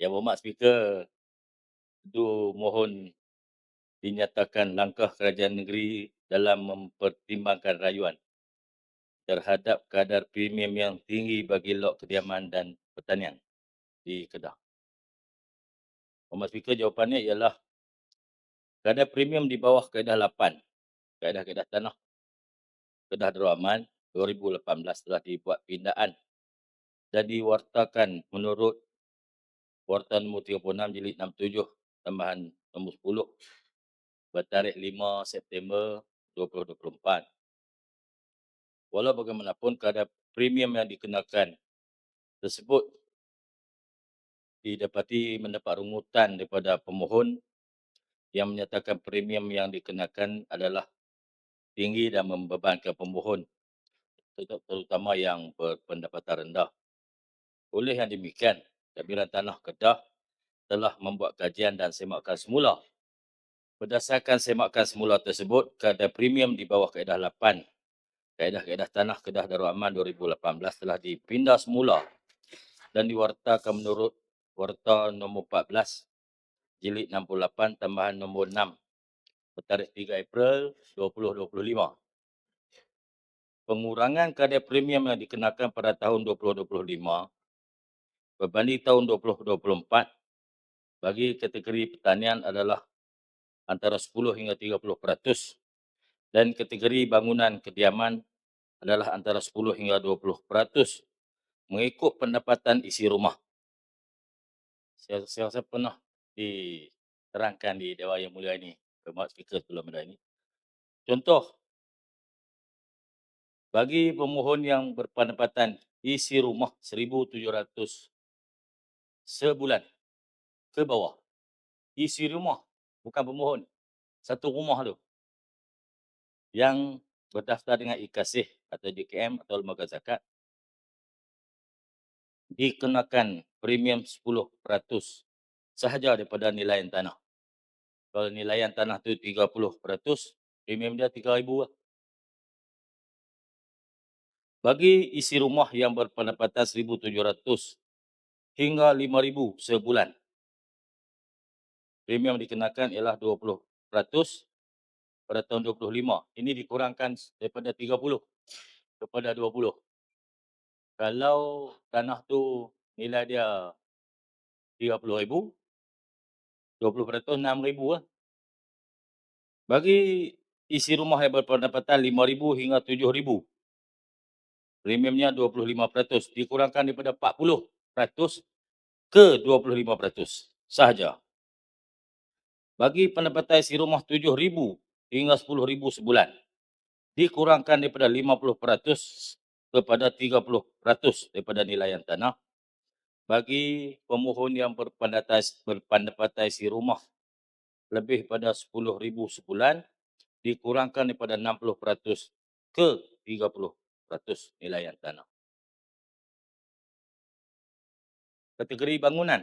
Yang Berhormat Speaker, itu mohon dinyatakan langkah kerajaan negeri dalam mempertimbangkan rayuan terhadap kadar premium yang tinggi bagi log kediaman dan pertanian di Kedah. Berhormat Speaker, jawapannya ialah kadar premium di bawah kaedah 8, kaedah-kaedah tanah Kedah Darul Aman 2018 telah dibuat pindaan dan diwartakan menurut Warta nombor 36 jilid 67 tambahan nombor 10 bertarikh 5 September 2024. Walau bagaimanapun kadar premium yang dikenakan tersebut didapati mendapat rungutan daripada pemohon yang menyatakan premium yang dikenakan adalah tinggi dan membebankan pemohon terutama yang berpendapatan rendah. Oleh yang demikian, Kabinet Tanah Kedah telah membuat kajian dan semakan semula. Berdasarkan semakan semula tersebut, kadar premium di bawah kaedah 8, kaedah-kaedah Tanah Kedah Darul Aman 2018 telah dipindah semula dan diwartakan menurut Warta nombor 14 jilid 68 tambahan nombor 6 bertarikh 3 April 2025. Pengurangan kadar premium yang dikenakan pada tahun 2025 berbanding tahun 2024 bagi kategori pertanian adalah antara 10 hingga 30 peratus dan kategori bangunan kediaman adalah antara 10 hingga 20 peratus mengikut pendapatan isi rumah. Saya, saya rasa pernah diterangkan di Dewan Yang Mulia ini, Berhormat Speaker sebelum ada ini. Contoh, bagi pemohon yang berpendapatan isi rumah 1,700 sebulan ke bawah. Isi rumah, bukan pemohon. Satu rumah tu. Yang berdaftar dengan IKASIH atau JKM atau Lembaga Zakat. Dikenakan premium 10% sahaja daripada nilaian tanah. Kalau nilaian tanah tu 30%, premium dia 3,000 lah. Bagi isi rumah yang berpendapatan 1,700 hingga 5,000 sebulan. Premium dikenakan ialah 20% pada tahun 25. Ini dikurangkan daripada 30 kepada 20. Kalau tanah tu nilai dia 30,000, 20% 6,000 lah. Bagi isi rumah yang berpendapatan 5,000 hingga 7,000, premiumnya 25%, dikurangkan daripada 40% ke 25% sahaja. Bagi pendapatan isi rumah 7,000 hingga 10,000 sebulan, dikurangkan daripada 50% kepada 30% daripada nilaian tanah. Bagi pemohon yang berpendapatan isi rumah lebih pada 10,000 sebulan, dikurangkan daripada 60% ke 30% nilaian tanah. Kategori bangunan.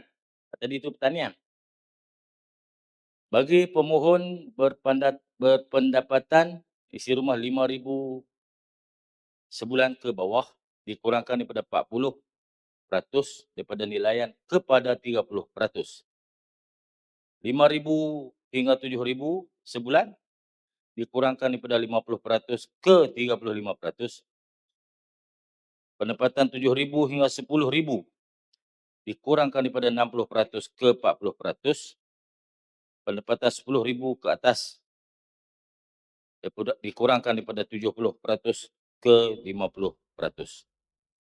Tadi itu pertanian. Bagi pemohon berpendapatan isi rumah 5,000 sebulan ke bawah, dikurangkan daripada 40% daripada nilaian kepada 30%. 5,000 hingga 7,000 sebulan, dikurangkan daripada 50% ke 35%. Pendapatan 7,000 hingga 10,000 dikurangkan daripada 60% ke 40%. Pendapatan 10,000 ke atas dikurangkan daripada 70% ke 50%.